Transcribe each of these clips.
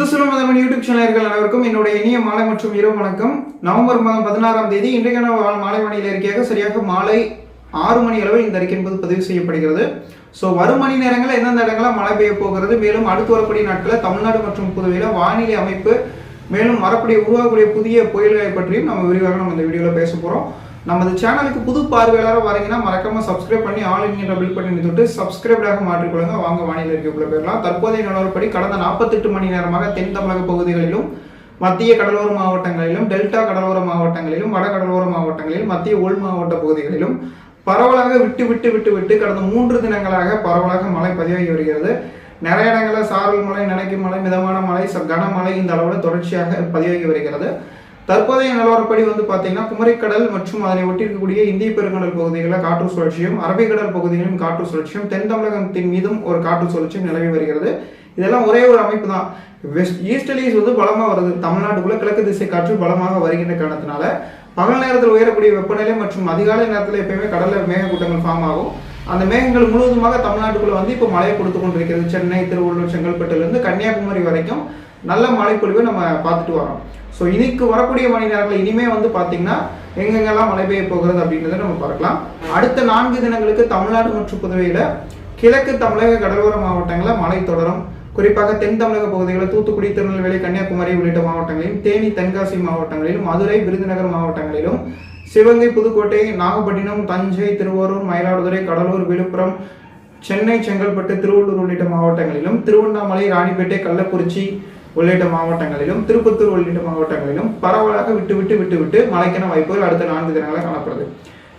முத்துசுலம் மதமன் YouTube சேனல்கள் அனைவருக்கும் என்னுடைய இனிய மாலை மற்றும் இரவு வணக்கம். நவம்பர் மாதம் பதினாறாம் தேதி இன்றைக்கான மாலை மணியில் இருக்கையாக சரியாக மாலை ஆறு மணி அளவில் இந்த அறிக்கை என்பது பதிவு செய்யப்படுகிறது. ஸோ வரும் மணி நேரங்களில் எந்தெந்த இடங்களில் மழை பெய்ய போகிறது? மேலும் அடுத்து வரக்கூடிய நாட்களில் தமிழ்நாடு மற்றும் புதுவையில் வானிலை அமைப்பு மேலும் வரக்கூடிய உருவாகக்கூடிய புதிய புயல்களை பற்றியும் நம்ம விரிவாக நம்ம இந்த வீடியோவில் பேச போகிறோம் நமது சேனலுக்கு புது பார்வையாளராக வரீங்கன்னா மறக்காம சப்ஸ்கிரைப் பண்ணி ஆல் இன்கின்ற பில் பண்ணி தொட்டு சப்ஸ்கிரைபராக மாற்றிக்கொள்ளுங்க. வாங்க வானிலை அறிக்கைக்குள்ள போயிடலாம். தற்போதைய நிலவரப்படி கடந்த நாற்பத்தெட்டு மணி நேரமாக தென் தமிழக பகுதிகளிலும் மத்திய கடலோர மாவட்டங்களிலும் டெல்டா கடலோர மாவட்டங்களிலும் வட கடலோர மாவட்டங்களிலும் மத்திய உள் மாவட்ட பகுதிகளிலும் பரவலாக விட்டு விட்டு விட்டு விட்டு கடந்த மூன்று தினங்களாக பரவலாக மழை பதிவாகி வருகிறது. நிறைய இடங்களில் சாரல் மழை நினைக்கும் மழை மிதமான மழை ச- கனமழை இந்த அளவில் தொடர்ச்சியாக பதிவாகி வருகிறது. தற்போதைய நிலவரப்படி வந்து பார்த்தீங்கன்னா குமரிக்கடல் மற்றும் அதனை ஒட்டி இருக்கக்கூடிய இந்திய பெருங்கடல் பகுதிகளில் காற்று சுழற்சியும் அரபிக்கடல் பகுதிகளிலும் காற்று சுழற்சியும் தென் தமிழகத்தின் மீதும் ஒரு காற்று சுழற்சியும் நிலவி வருகிறது. இதெல்லாம் ஒரே ஒரு அமைப்பு தான். வெஸ்ட் ஈஸ்டர்லீஸ் வந்து பலமாக வருது. தமிழ்நாட்டுக்குள்ள கிழக்கு திசை காற்று பலமாக வருகின்ற காரணத்தினால பகல் நேரத்தில் உயரக்கூடிய வெப்பநிலை மற்றும் அதிகாலை நேரத்தில் எப்பயுமே கடல்ல மேகக்கூட்டங்கள் ஃபார்ம் ஆகும். அந்த மேகங்கள் முழுவதுமாக தமிழ்நாட்டுக்குள்ள வந்து இப்போ மழையை கொடுத்து கொண்டிருக்கிறது. சென்னை திருவள்ளூர் செங்கல்பட்டுலேருந்து கன்னியாகுமரி வரைக்கும் நல்ல மழைப்பொழிவை நம்ம பார்த்துட்டு வரோம். ஸோ இதுக்கு வரக்கூடிய மணி நேரங்கள் இனிமே வந்து பார்த்தீங்கன்னா எங்கெங்கெல்லாம் மழை பெய்ய போகிறது அப்படின்றத நம்ம பார்க்கலாம். அடுத்த நான்கு தினங்களுக்கு தமிழ்நாடு மற்றும் புதுவையில் கிழக்கு தமிழக கடலோர மாவட்டங்களில் மழை தொடரும். குறிப்பாக தென் தமிழக பகுதிகளில் தூத்துக்குடி திருநெல்வேலி கன்னியாகுமரி உள்ளிட்ட மாவட்டங்களிலும் தேனி தென்காசி மாவட்டங்களிலும் மதுரை விருதுநகர் மாவட்டங்களிலும் சிவகங்கை புதுக்கோட்டை நாகப்பட்டினம் தஞ்சை திருவாரூர் மயிலாடுதுறை கடலூர் விழுப்புரம் சென்னை செங்கல்பட்டு திருவள்ளூர் உள்ளிட்ட மாவட்டங்களிலும் திருவண்ணாமலை ராணிப்பேட்டை கள்ளக்குறிச்சி உள்ளிட்ட மாவட்டங்களிலும் திருப்பத்தூர் உள்ளிட்ட மாவட்டங்களிலும் பரவலாக விட்டுவிட்டு விட்டுவிட்டு மழைக்கான வாய்ப்புகள் அடுத்த நான்கு தினங்களில் காணப்படுது.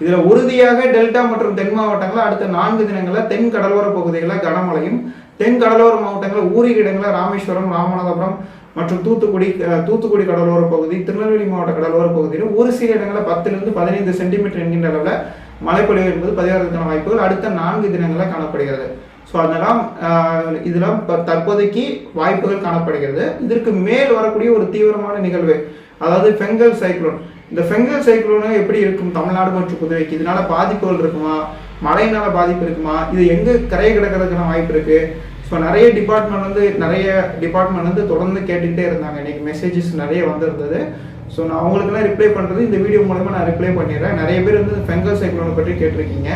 இதில் உறுதியாக டெல்டா மற்றும் தென் மாவட்டங்களில் அடுத்த நான்கு தினங்களில் தென் கடலோர பகுதிகளில் கனமழையும் தென் கடலோர மாவட்டங்களில் ஊரில் இடங்களில் ராமேஸ்வரம் ராமநாதபுரம் மற்றும் தூத்துக்குடி தூத்துக்குடி கடலோர பகுதி திருநெல்வேலி மாவட்ட கடலோர பகுதியிலும் ஒரு சில இடங்களில் பத்திலிருந்து பதினைந்து சென்டிமீட்டர் என்கின்ற அளவில் மழைப்பொழிவு என்பது பதிவாகிறதுக்கான வாய்ப்புகள் அடுத்த நான்கு தினங்களில் காணப்படுகிறது. ஸோ அதெல்லாம் இதெல்லாம் இப்போ தற்போதைக்கு வாய்ப்புகள் காணப்படுகிறது. இதற்கு மேல் வரக்கூடிய ஒரு தீவிரமான நிகழ்வு அதாவது ஃபெங்கல் சைக்ளோன். இந்த ஃபெங்கல் சைக்ளோனு எப்படி இருக்கும்? தமிழ்நாடு மற்றும் புதுவைக்கு. இதனால பாதிப்புகள் இருக்குமா? மழையினால பாதிப்பு இருக்குமா? இது எங்கே கரையை கிடக்கிறதுக்கான வாய்ப்பு இருக்கு? ஸோ நிறைய டிபார்ட்மெண்ட் வந்து நிறைய டிபார்ட்மெண்ட் வந்து தொடர்ந்து கேட்டுக்கிட்டே இருந்தாங்க. இன்னைக்கு மெசேஜஸ் நிறைய வந்திருந்தது. ஸோ நான் அவங்களுக்குலாம் ரிப்ளை பண்ணுறது இந்த வீடியோ மூலமாக நான் ரிப்ளை பண்ணிடுறேன். நிறைய பேர் வந்து ஃபெங்கல் சைக்ளோனை பற்றி கேட்டிருக்கீங்க.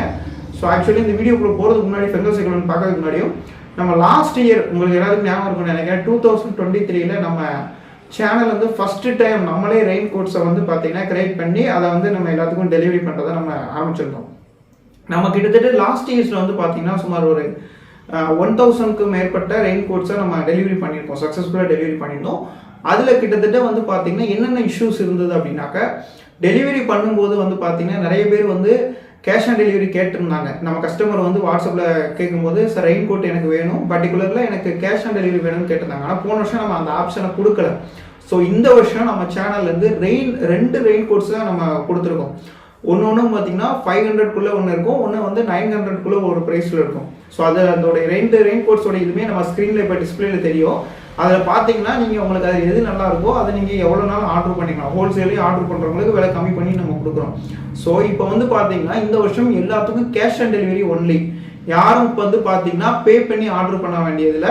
ஸோ ஆக்சுவலி இந்த வீடியோக்குள்ள போகிறதுக்கு முன்னாடி ஃபெங்கல் சைக்ளோன் பார்க்கறதுக்கு முன்னாடியும் நம்ம லாஸ்ட் இயர் உங்களுக்கு எல்லாருக்கும் ஞாபகம் இருக்கும்னு நினைக்கிறேன் டூ தௌசண்ட் டுவெண்ட்டி த்ரீல நம்ம சேனல் வந்து ஃபர்ஸ்ட் டைம் நம்மளே ரெயின் கோட்ஸை வந்து பார்த்தீங்கன்னா கிரியேட் பண்ணி அதை வந்து நம்ம எல்லாத்துக்கும் டெலிவரி பண்ணுறதை நம்ம ஆரம்பிச்சிருந்தோம். நம்ம கிட்டத்தட்ட லாஸ்ட் இயர்ஸில் வந்து பார்த்தீங்கன்னா சுமார் ஒரு ஒன் தௌசண்ட்க்கு மேற்பட்ட ரெயின் கோட்ஸை நம்ம டெலிவரி பண்ணியிருக்கோம். சக்ஸஸ்ஃபுல்லாக டெலிவரி பண்ணியிருந்தோம். அதில் கிட்டத்தட்ட வந்து பார்த்தீங்கன்னா என்னென்ன இஷ்யூஸ் இருந்தது அப்படின்னாக்க டெலிவரி பண்ணும்போது வந்து பார்த்தீங்கன்னா நிறைய பேர் வந்து கேஷ் ஆன் டெலிவரி கேட்டிருந்தாங்க. நம்ம கஸ்டமர் வந்து வாட்ஸ்அப்பில் கேட்கும்போது சார் ரெயின் கோட் எனக்கு வேணும். பர்டிகுலரில் எனக்கு கேஷ் ஆன் டெலிவரி வேணும்னு கேட்டிருந்தாங்க. ஆனால் போன வருஷம் நம்ம அந்த ஆப்ஷனை கொடுக்கல. ஸோ இந்த வருஷம் நம்ம சேனல்லேருந்து ரெயின் ரெண்டு ரெயின் கோட்ஸ் தான் நம்ம கொடுத்துருக்கோம். ஒன்று ஒன்று பார்த்தீங்கன்னா ஃபைவ் ஹண்ட்ரட்குள்ளே ஒன்று இருக்கும். ஒன்று வந்து நைன் ஹண்ட்ரட்குள்ளே ஒரு ப்ரைஸில் இருக்கும். ஸோ அது அதோட ரெண்டு ரெயின் கோட்ஸோட இதுவுமே நம்ம ஸ்க்ரீனில் இப்போ டிஸ்பிளேல தெரியும். அதில் பார்த்தீங்கன்னா நீங்கள் உங்களுக்கு அது எது நல்லா இருக்கோ அதை நீங்கள் எவ்வளோ நாள் ஆர்டர் பண்ணிக்கலாம். ஹோல்சேலையும் ஆர்டர் பண்ணுறவங்களுக்கு விலை கம்மி பண்ணி நம்ம கொடுக்குறோம். ஸோ இப்போ வந்து பார்த்தீங்கன்னா இந்த வருஷம் எல்லாத்துக்கும் கேஷ் ஆன் டெலிவரி ஒன்லி யாரும் இப்போ வந்து பார்த்தீங்கன்னா பே பண்ணி ஆர்டர் பண்ண வேண்டியதில்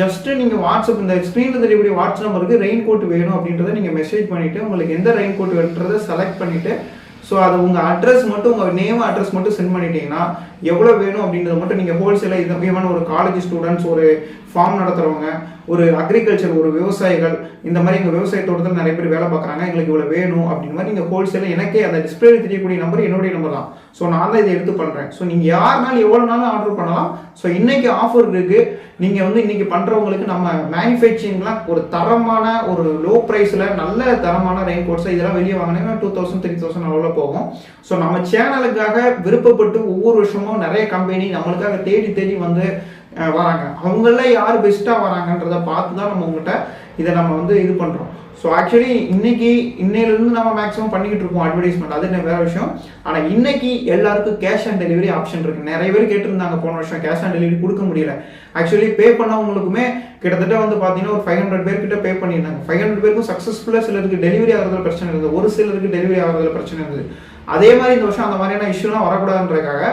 ஜஸ்ட் நீங்கள் வாட்ஸ்அப் இந்த ஸ்க்ரீனில் தெரியக்கூடிய வாட்ஸ்அப் நம்பருக்கு ரெயின் கோட் வேணும் அப்படின்றத நீங்கள் மெசேஜ் பண்ணிவிட்டு உங்களுக்கு எந்த ரெயின் கோட் வேணுன்றதை செலக்ட் பண்ணிவிட்டு ஸோ அது உங்கள் அட்ரஸ் மட்டும் உங்கள் நேம் அட்ரஸ் மட்டும் சென்ட் பண்ணிட்டீங்கன்னா எவ்வளோ வேணும் அப்படின்றத மட்டும் நீங்கள் ஹோல்சேலாக இது முக்கியமான ஒரு காலேஜ் ஸ்டூடெண்ட்ஸ் ஒரு ஃபார்ம் நடத்துகிறவங்க ஒரு அக்ரிகல்ச்சர் ஒரு விவசாயிகள் இந்த மாதிரி எங்கள் விவசாய தோட்டத்தில் நிறைய பேர் வேலை பார்க்குறாங்க. எங்களுக்கு இவ்வளோ வேணும் அப்படின்னு மாதிரி நீங்கள் ஹோல்சேலில் எனக்கே அந்த டிஸ்பிளே தெரியக்கூடிய நம்பர் என்னுடைய நம்பர் தான். ஸோ நான் தான் இதை எடுத்து பண்ணுறேன் ஸோ நீங்கள் யாருனாலும் எவ்வளோ நாளும் ஆர்டர் பண்ணலாம். ஸோ இன்றைக்கி ஆஃபர் இருக்குது நீங்கள் வந்து இன்றைக்கி பண்ணுறவங்களுக்கு நம்ம மேனுஃபேக்சரிங்லாம் ஒரு தரமான ஒரு லோ ப்ரைஸில் நல்ல தரமான ரெயின் கோட்ஸை இதெல்லாம் வெளியே வாங்கினீங்கன்னா டூ தௌசண்ட் த்ரீ தௌசண்ட் அளவில் போகும். ஸோ நம்ம சேனலுக்காக விருப்பப்பட்டு ஒவ்வொரு வருஷமும் நிறைய கம்பெனி நம்மளுக்காக தேடி தேடி வந்து வராங்க. அவங்கள யார் பெஸ்ட்டாக வராங்கன்றத பார்த்து தான் நம்ம உங்கள்கிட்ட இதை நம்ம வந்து இது பண்ணுறோம் ஸோ ஆக்சுவலி இன்னைக்கு இன்னையிலிருந்து நம்ம மேக்ஸிமம் பண்ணிக்கிட்டு இருக்கோம் அட்வர்டைஸ்மெண்ட் அது என்ன வேற விஷயம்? ஆனால் இன்னைக்கு எல்லாருக்கும் கேஷ் ஆன் டெலிவரி ஆப்ஷன் இருக்கு. நிறைய பேர் கேட்டிருந்தாங்க போன வருஷம் கேஷ் ஆன் டெலிவரி கொடுக்க முடியல. ஆக்சுவலி பே பண்ணவங்களுக்குமே கிட்டத்தட்ட வந்து பார்த்தீங்கன்னா ஒரு ஃபைவ் ஹண்ட்ரட் பேர்கிட்ட பே பண்ணியிருந்தாங்க. ஃபைவ் ஹண்ட்ரட் பேருக்கும் சக்ஸஸ்ஃபுல்லாக சிலருக்கு டெலிவரி ஆகிறதுல பிரச்சனை இருந்தது. ஒரு சிலருக்கு டெலிவரி ஆகிறதுல பிரச்சனை இருந்தது. அதே மாதிரி இந்த வருஷம் அந்த மாதிரியான இஷ்யூலாம் வரக்கூடாதுன்றதுக்காக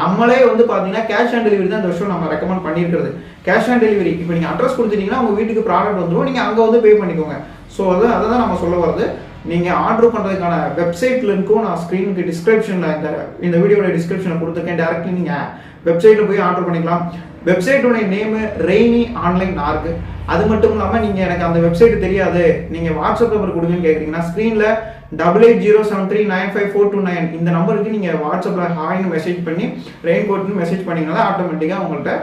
நம்மளே வந்து பார்த்தீங்கன்னா கேஷ் ஆன் டெலிவரி தான் இந்த வருஷம் நம்ம ரெக்கமெண்ட் பண்ணியிருக்கிறது. கேஷ் ஆன் டெலிவரி இப்போ நீங்கள் அட்ரஸ் கொடுத்துட்டீங்கன்னா உங்கள் வீட்டுக்கு ப்ராடக்ட் வந்துடும் நீங்கள் அங்கே வந்து பே பண்ணிக்கோங்க. ஸோ அது அதை தான் நம்ம சொல்ல வருது நீங்கள் ஆர்டர் பண்ணுறதுக்கான வெப்சைட் லிங்க்கும் நான் ஸ்க்ரீனுக்கு டிஸ்கிரிப்ஷனில் இந்த இந்த வீடியோட டிஸ்கிரிப்ஷனில் கொடுத்துருக்கேன் டேரக்ட்லி நீங்கள் வெப்சைட்டில் போய் ஆர்டர் பண்ணிக்கலாம். வெப்சைட்டுடைய நேமு ரெய்னி ஆன்லைன் ஆர்க்கு அது மட்டும் இல்லாமல் நீங்கள் எனக்கு அந்த வெப்சைட் தெரியாது. நீங்கள் வாட்ஸ்அப் நம்பர் கொடுங்கன்னு கேட்குறீங்கன்னா ஸ்க்ரீனில் double eight zero seven three nine five four two nine இந்த நம்பருக்கு நீங்கள் வாட்ஸ்அப்பில் ஹாய்னு மெசேஜ் பண்ணி ரெயின் கோட்னு மெசேஜ் பண்ணிங்கன்னா ஆட்டோமேட்டிக்காக உங்கள்கிட்ட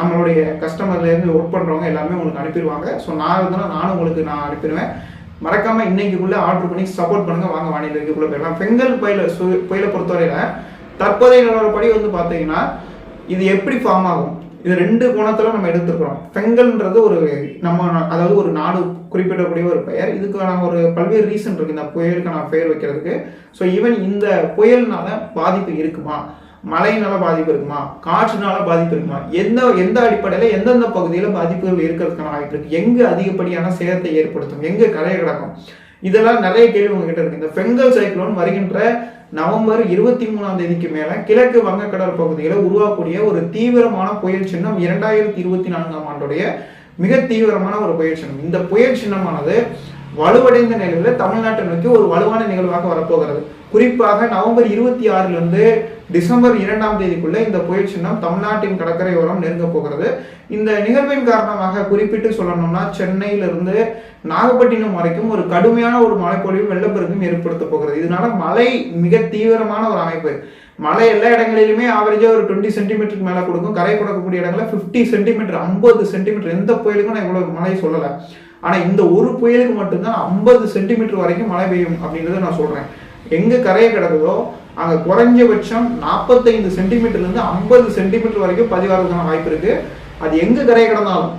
நம்மளுடைய கஸ்டமர்லேருந்து ஒர்க் பண்ணுறவங்க எல்லாமே உங்களுக்கு அனுப்பிடுவாங்க. ஸோ நான் இருந்தாலும் நானும் உங்களுக்கு நான் அனுப்பிடுவேன். மறக்காம இன்னைக்குள்ளே ஆர்டர் பண்ணி சப்போர்ட் பண்ணுங்க. வாங்க வானிலை போயிடலாம். பெங்கல் புயல சு- புயலை பொறுத்தவரையில தற்போதைய நிலவரப்படி வந்து பார்த்தீங்கன்னா இது எப்படி ஃபார்ம் ஆகும்? இது ரெண்டு கோணத்தில் நம்ம எடுத்துக்கிறோம் பெங்கல்ன்றது ஒரு நம்ம அதாவது ஒரு நாடு குறிப்பிடக்கூடிய ஒரு பெயர். இதுக்கான ஒரு பல்வேறு ரீசன் இருக்கு. இந்த புயலுக்கான பெயர் வைக்கிறதுக்கு. ஸோ ஈவன் இந்த புயல்னால பாதிப்பு இருக்குமா? மழையினால பாதிப்பு இருக்குமா? காற்றுனால பாதிப்பு இருக்குமா? எந்த எந்த அடிப்படையில் எந்தெந்த பகுதியில் பாதிப்புகள் இருக்கிறதுக்கான வாய்ப்பு இருக்கு? எங்க அதிகப்படியான சேதத்தை ஏற்படுத்தும்? எங்க கரையை கிடக்கும்? இதெல்லாம் நிறைய கேள்வி உங்ககிட்ட இருக்கு. இந்த பெங்கல் சைக்ளோன் வருகின்ற நவம்பர் இருபத்தி மூணாம் தேதிக்கு மேல கிழக்கு வங்கக்கடல் பகுதியில் உருவாக்கக்கூடிய ஒரு தீவிரமான புயல் சின்னம் இரண்டாயிரத்தி இருபத்தி நான்காம் ஆண்டுடைய மிக தீவிரமான ஒரு புயல் சின்னம். இந்த புயல் சின்னமானது வலுவடைந்த நிலையில தமிழ்நாட்டை நோக்கி ஒரு வலுவான நிகழ்வாக வரப்போகிறது. குறிப்பாக நவம்பர் இருபத்தி ஆறுல இருந்து டிசம்பர் இரண்டாம் தேதிக்குள்ள இந்த புயல் சின்னம் தமிழ்நாட்டின் கடற்கரையோரம் நெருங்க போகிறது. இந்த நிகழ்வின் காரணமாக குறிப்பிட்டு சொல்லணும்னா சென்னையிலிருந்து நாகப்பட்டினம் வரைக்கும் ஒரு கடுமையான ஒரு மழைப்பொழிவும் வெள்ளப்பெருக்கும் ஏற்படுத்த போகிறது. இதனால மழை மிக தீவிரமான ஒரு அமைப்பு. மழை எல்லா இடங்களிலுமே ஆவரேஜா ஒரு டுவெண்ட்டி சென்டிமீட்டருக்கு மேல கொடுக்கும். கரை கொடுக்கக்கூடிய இடங்களில் ஃபிஃப்டி சென்டிமீட்டர் ஐம்பது சென்டிமீட்டர் எந்த புயலுக்கும் நான் இவ்வளவு மழை சொல்லலை. ஆனா இந்த ஒரு புயலுக்கு மட்டும்தான் ஐம்பது சென்டிமீட்டர் வரைக்கும் மழை பெய்யும் அப்படின்றத நான் சொல்றேன். எங்கே கரையை கிடக்குதோ அங்கே குறைஞ்சபட்சம் நாற்பத்தைந்து சென்டிமீட்டர்லேருந்து ஐம்பது சென்டிமீட்டர் வரைக்கும் பதிவாகிறதுக்கான வாய்ப்பு இருக்குது அது எங்கே கரையை கிடந்தாலும்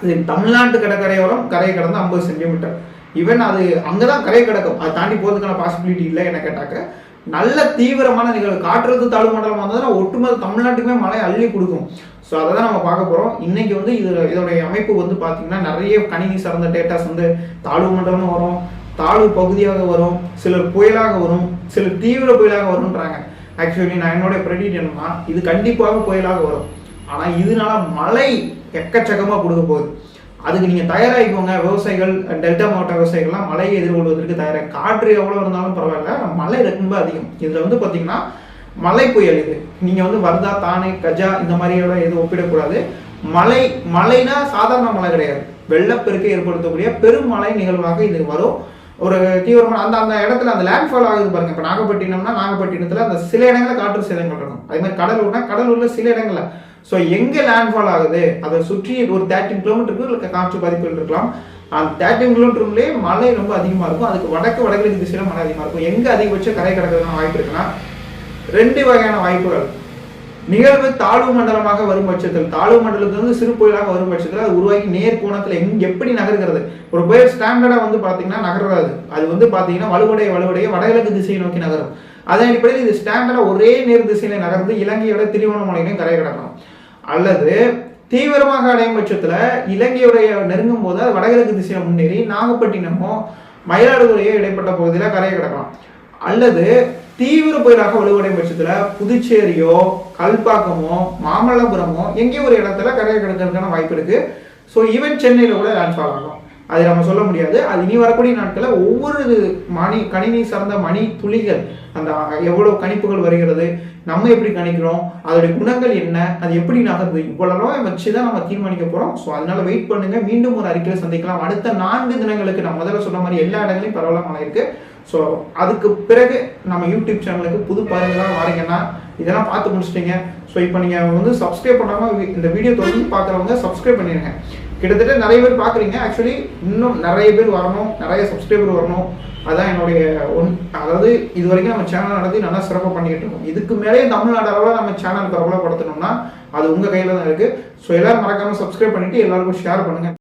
அது தமிழ்நாட்டு கடற்கரையோரம் கரையை கடந்து ஐம்பது சென்டிமீட்டர் ஈவன் அது அங்கே தான் கரை கிடக்கும். அதை தாண்டி போகிறதுக்கான பாசிபிலிட்டி இல்லை என்ன கேட்டாக்க. நல்ல தீவிரமான நிகழ்வு. காற்றழுத்த தாழ்வு மண்டலமாக இருந்ததுன்னா ஒட்டுமொத்த தமிழ்நாட்டுக்குமே மழை அள்ளி கொடுக்கும். ஸோ அதை தான் நம்ம பார்க்க போகிறோம் இன்னைக்கு வந்து இது இதோடைய அமைப்பு வந்து பார்த்தீங்கன்னா நிறைய கணினி சார்ந்த டேட்டாஸ் வந்து தாழ்வு மண்டலமும் வரும். தாழ்வு பகுதியாக வரும் சிலர் புயலாக வரும் சிலர் தீவிர புயலாக வரும்ன்றாங்க. ஆக்சுவலி நான் என்னுடைய ப்ரெடிட் என்னன்னா இது கண்டிப்பாக புயலாக வரும். ஆனால் இதனால மழை எக்கச்சக்கமாக கொடுக்க போகுது. அதுக்கு நீங்கள் தயாராகிக்கோங்க. விவசாயிகள் டெல்டா மாவட்ட விவசாயிகள்லாம் மழையை எதிர்கொள்வதற்கு தயாராக காற்று எவ்வளோ இருந்தாலும் பரவாயில்ல மழை ரொம்ப அதிகம். இதில் வந்து பார்த்தீங்கன்னா மழை புயல் இது. நீங்கள் வந்து வர்தா தானே கஜா இந்த மாதிரியோட எதுவும் ஒப்பிடக்கூடாது. மழை மழைனா சாதாரண மழை கிடையாது. வெள்ளப்பெருக்கை ஏற்படுத்தக்கூடிய பெருமழை நிகழ்வாக இது வரும். ஒரு தீவிரமான அந்த அந்த இடத்துல அந்த லேண்ட் ஃபால் ஆகுது பாருங்க. இப்போ நாகப்பட்டினம்னா நாகப்பட்டினத்தில் அந்த சில இடங்களில் காற்று சேதங்கள் இருக்கும் அதே மாதிரி கடலூர்னா கடலூரில் சில இடங்களில். ஸோ எங்கே லேண்ட் ஃபால் ஆகுது? அதை சுற்றி ஒரு தேர்ட்டின் கிலோமீட்டருக்கு காற்று பாதிப்புகள் இருக்கலாம். அந்த தேர்ட்டின் கிலோமீட்டருக்குள்ளே மழை ரொம்ப அதிகமாக இருக்கும். அதுக்கு வடக்கு வடகிழக்கு திசையில் மழை அதிகமாக இருக்கும். எங்கே அதிகபட்ச கரை கடக்கிறதுக்கான வாய்ப்பு இருக்குன்னா ரெண்டு வகையான வாய்ப்புகள். நிகழ்வு தாழ்வு மண்டலமாக வரும் பட்சத்தில் தாழ்வு மண்டலத்திலிருந்து சிறு புயலாக வரும் பட்சத்தில் அது உருவாகி நேர் கோணத்தில் எங் எப்படி நகர்கிறது? ஒரு புயல் ஸ்டாண்டர்டாக வந்து பார்த்தீங்கன்னா நகராது அது வந்து பார்த்தீங்கன்னா வலுவடைய வலுவடைய வடகிழக்கு திசையை நோக்கி நகரும். அதன் அடிப்படையில் இது ஸ்டாண்டர்டாக ஒரே நேர் திசையில நகர்ந்து இலங்கையோட திருவண்ணாமலையிலையும் கரை கடக்கணும். அல்லது தீவிரமாக அடையும் பட்சத்தில் இலங்கையுடைய நெருங்கும் போது அது வடகிழக்கு திசையில முன்னேறி நாகப்பட்டினமோ மயிலாடுதுறையோ இடைப்பட்ட பகுதியில் கரையை கிடக்கலாம். அல்லது தீவிர புயலாக வலுவடையும் பட்சத்துல புதுச்சேரியோ கல்பாக்கமோ மாமல்லபுரமோ எங்கேயோ ஒரு இடத்துல கரையை கிடக்கிறதுக்கான வாய்ப்பு இருக்கு. ஸோ ஈவன் சென்னையில கூட லேண்ட்ஃபால் ஆகும் அது நம்ம சொல்ல முடியாது. அது இனி வரக்கூடிய நாட்களில் ஒவ்வொரு மணி கணினி சார்ந்த மணி துளிகள் அந்த எவ்வளவு கணிப்புகள் வருகிறது நம்ம எப்படி கணிக்கிறோம் அதோடைய குணங்கள் என்ன அது எப்படி நகருது இவ்வளவு வச்சு தான் நம்ம தீர்மானிக்க போறோம். ஸோ அதனால வெயிட் பண்ணுங்க. மீண்டும் ஒரு அறிக்கையில் சந்திக்கலாம். அடுத்த நான்கு தினங்களுக்கு நான் முதல்ல சொன்ன மாதிரி எல்லா இடங்களையும் பரவலாக மழை இருக்கு ஸோ அதுக்கு பிறகு நம்ம யூடியூப் சேனலுக்கு புது பாருங்களாம் வரீங்கன்னா இதெல்லாம் பார்த்து முடிச்சிட்டீங்க. ஸோ இப்போ நீங்கள் வந்து சப்ஸ்கிரைப் பண்ணாமல் இந்த வீடியோ தொடர்ந்து பார்க்குறவங்க சப்ஸ்கிரைப் பண்ணிடுங்க கிட்டத்தட்ட நிறைய பேர் பார்க்குறீங்க. ஆக்சுவலி இன்னும் நிறைய பேர் வரணும். நிறைய சப்ஸ்கிரைபர் வரணும். அதான் என்னுடைய ஒன் அதாவது இது வரைக்கும் நம்ம சேனல் நடத்தி நல்லா சிறப்பாக பண்ணிக்கிட்டு இருக்கோம். இதுக்கு மேலே தமிழ்நாடு அளவில் நம்ம சேனல் பிரபலப்படுத்தணும்னா அது உங்கள் கையில் தான் இருக்குது ஸோ எல்லோரும் மறக்காமல் சப்ஸ்கிரைப் பண்ணிவிட்டு எல்லாருக்கும் ஷேர் பண்ணுங்கள்